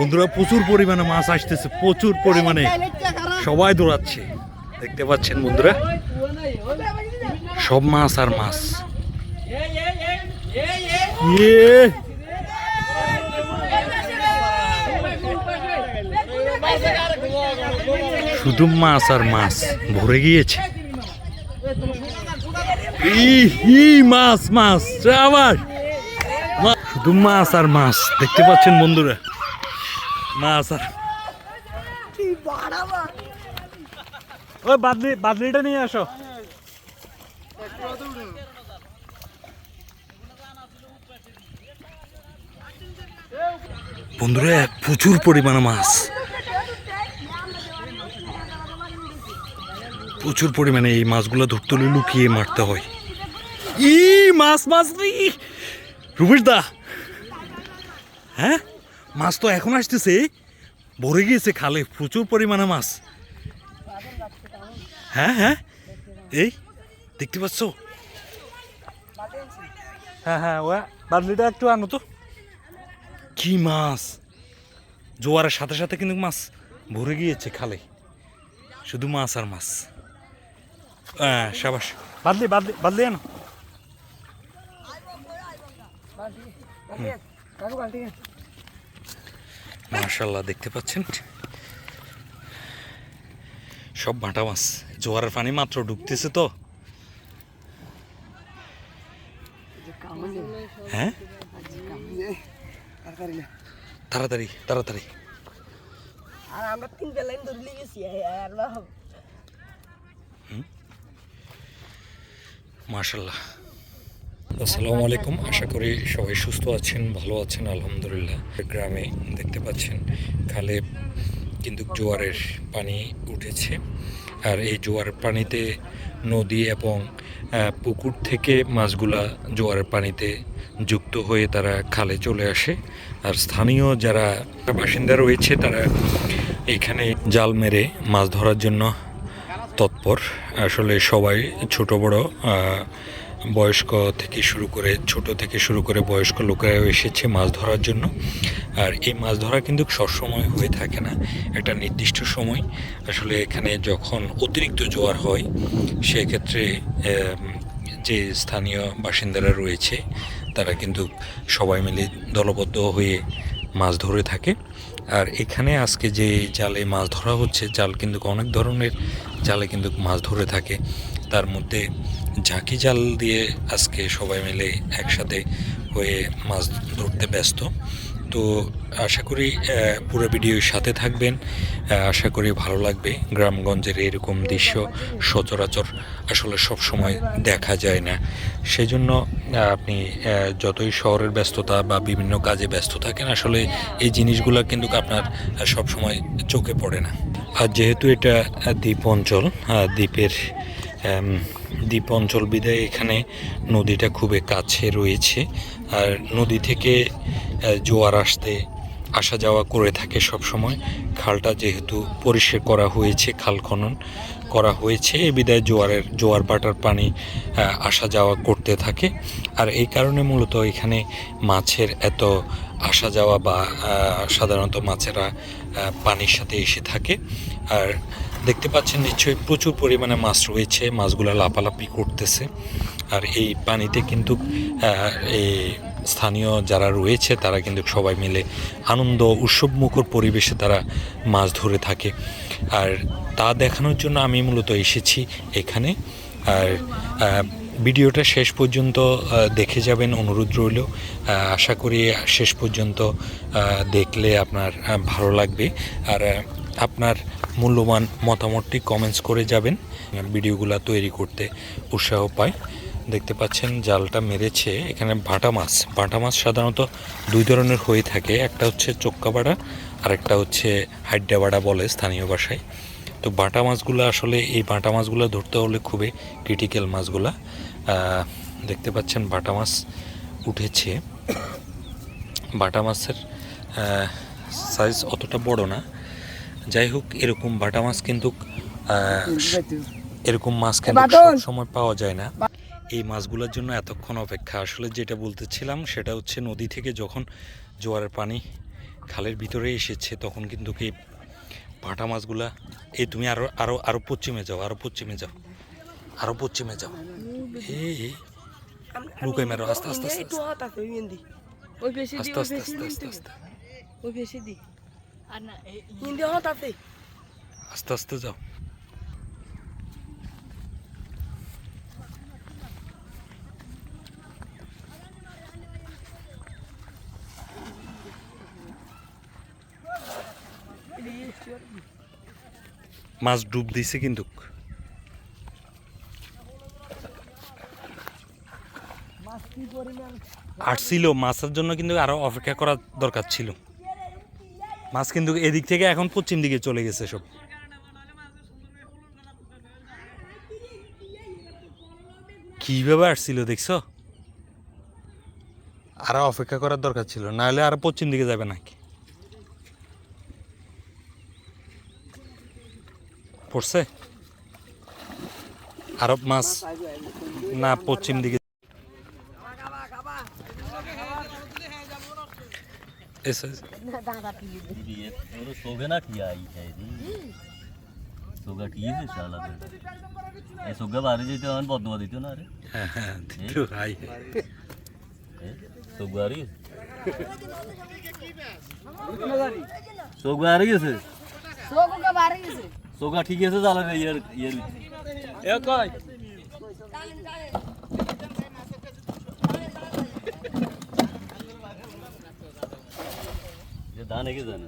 বন্ধুরা, প্রচুর পরিমাণে মাছ আসতেছে, প্রচুর পরিমাণে। সবাই দৌড়াচ্ছে। দেখতে পাচ্ছেন বন্ধুরা, সব মাছ আর মাছ। ইয়ে। শুধু মাছ আর মাছ, ভরে গিয়েছে। মাছ মাছ আবার শুধু মাছ আর মাছ, দেখতে পাচ্ছেন বন্ধুরা। মাছ আর ওই বাদলি, বাদলিটা নিয়ে আসো। বন্ধুরা, প্রচুর পরিমাণে মাছ। প্রচুর পরিমাণে এই মাছগুলো ধরতে লুকিয়ে মারতে হয়। ই, মাছ মাছ রুবেশ দা। হ্যাঁ? মাছ তো এখন আসতেছে। ভরে গিয়েছে খালে, প্রচুর পরিমাণে মাছ। হ্যাঁ হ্যাঁ। এই, দেখতে পাচ্ছ? হ্যাঁ হ্যাঁ ওয়া, বাদলিটা একটু আনো তো। কি মাছ? জোয়ারের সাথে সাথে কিন্তু মাছ ভরে গিয়েছে খালে। শুধু মাছ আর মাছ। হ্যাঁ সাবাস। বাদলি বাদলি বাদলি আনো। মার্শাল্লাহ দেখতে পাচ্ছেন? সব ভাটা মাছ। জোয়ারের পানি মাত্র ঢুকতেছে তো। হ্যাঁ? তাড়াতাড়ি তাড়াতাড়ি। আর আমরা তিন বেলাইন ধরে গেছি আর মার্শাল্লাহ আসসালামু আলাইকুম। আশা করি সবাই সুস্থ আছেন, ভালো আছেন, আলহামদুলিল্লাহ। গ্রামে দেখতে পাচ্ছেন, খালে কিন্তু জোয়ারের পানি উঠেছে। আর এই জোয়ারের পানিতে নদী এবং পুকুর থেকে মাছগুলা জোয়ারের পানিতে যুক্ত হয়ে তারা খালে চলে আসে। আর স্থানীয় যারা বাসিন্দা রয়েছে, তারা এখানে জাল মেরে মাছ ধরার জন্য তৎপর। আসলে সবাই ছোট বড় বয়স্ক থেকে শুরু করে, ছোট থেকে শুরু করে বয়স্ক লোকেরাও এসেছে মাছ ধরার জন্য। আর এই মাছ ধরা কিন্তু সবসময় হয়ে থাকে না। একটা নির্দিষ্ট সময়। আসলে এখানে যখন অতিরিক্ত জোয়ার হয়, সেক্ষেত্রে যে স্থানীয় বাসিন্দারা রয়েছে, তারা কিন্তু সবাই মিলে দলবদ্ধ হয়ে মাছ ধরে থাকে। আর এখানে আজকে যে জালে মাছ ধরা হচ্ছে, জাল কিন্তু অনেক ধরনের জালে কিন্তু মাছ ধরে থাকে। তার মধ্যে ঝাঁকি জাল দিয়ে আজকে সবাই মিলে একসাথে হয়ে মাছ ধরতে ব্যস্ত। তো আশা করি পুরো ভিডিওর সাথে থাকবেন। আশা করি ভালো লাগবে। গ্রামগঞ্জের এরকম দৃশ্য সচরাচর আসলে সব সময় দেখা যায় না। সেজন্য আপনি যতই শহরের ব্যস্ততা বা বিভিন্ন কাজে ব্যস্ত থাকেন, আসলে এই জিনিসগুলো কিন্তু আপনার সব সময় চোখে পড়ে না। আর যেহেতু এটা দ্বীপ অঞ্চল দ্বীপের দ্বীপ অঞ্চল বিদায় এখানে নদীটা খুবই কাছে রয়েছে। আর নদী থেকে জোয়ার আসতে, আসা যাওয়া করে থাকে সব সময় খালটা যেহেতু পরিষ্কার করা হয়েছে, খাল খনন করা হয়েছে, এ বিদায় জোয়ারের, জোয়ার বাটার পানি আসা যাওয়া করতে থাকে। আর এই কারণে মূলত এখানে মাছের এত আসা যাওয়া বা সাধারণত মাছেরা পানির সাথে এসে থাকে। আর দেখতে পাচ্ছেন নিশ্চয়ই প্রচুর পরিমাণে মাছ রয়েছে, মাছগুলো লাপালাপি করতেছে। আর এই পানিতে কিন্তু এই স্থানীয় যারা রয়েছে, তারা কিন্তু সবাই মিলে আনন্দ উৎসবমুখর পরিবেশে তারা মাছ ধরে থাকে। আর তা দেখানোর জন্য আমি মূলত এসেছি এখানে। আর ভিডিওটা শেষ পর্যন্ত দেখে যাবেন, অনুরোধ রইল। আশা করি শেষ পর্যন্ত দেখলে আপনার ভালো লাগবে। আর আপনার মূল্যবান মতামতটি কমেন্টস করে যাবেন ভিডিওগুলো তৈরি করতে উৎসাহ পাই দেখতে পাচ্ছেন, জালটা মেরেছে। এখানে ভাটা মাছ। ভাটা মাছ সাধারণত দুই ধরনের হয়ে থাকে। একটা হচ্ছে চোক্কা বাড়া আর একটা হচ্ছে হাড্ডা বাড়া বলে স্থানীয় ভাষায়। তো বাটা মাছগুলো আসলে, এই বাটা মাছগুলো ধরতে হলে খুবই ক্রিটিক্যাল মাছগুলা। দেখতে পাচ্ছেন বাটা মাছ উঠেছে। বাটা মাছের সাইজ অতটা বড় না। যাই হোক এরকম বাটা মাছ কিন্তু এরকম মাছ কিন্তু সময় পাওয়া যায় না। এই মাছগুলোর জন্য এতক্ষণ অপেক্ষা। আসলে যেটা বলতেছিলাম সেটা হচ্ছে নদী থেকে যখন জোয়ারের পানি খালের ভিতরে এসেছে তখন কিন্তু কি ভাটা মাছগুলা এই তুমি আরও আরও আরও পশ্চিমে যাও আরও পশ্চিমে যাও আরও পশ্চিমে যাও। এই লুকাই মারো, আস্তে, আস্তে, আস্তে, আস্তে। আস্তে বেশি আস্তে দি আস্তে আস্তে। আস্তে আস্তে যাও। মাছ ডুব দিছে কিন্তু। আসছিল মাছের জন্য কিন্তু আরও অপেক্ষা করা দরকার ছিল। মাছ কিন্তু এদিক থেকে এখন পশ্চিম দিকে চলে গেছে সব। কীভাবে আসছিল দেখছ? আরও অপেক্ষা করার দরকার ছিল, নাহলে আরও পশ্চিম দিকে যাবে নাকি? পড়ছে? আরব মাছ না পশ্চিম দিকে ऐसा सोगना आई है सोगा किए साला सोगा बारे तो अन बहुत देते हो ना अरे तो आई है से का बारे से सोगा ठीक है से साला ये 咋那个人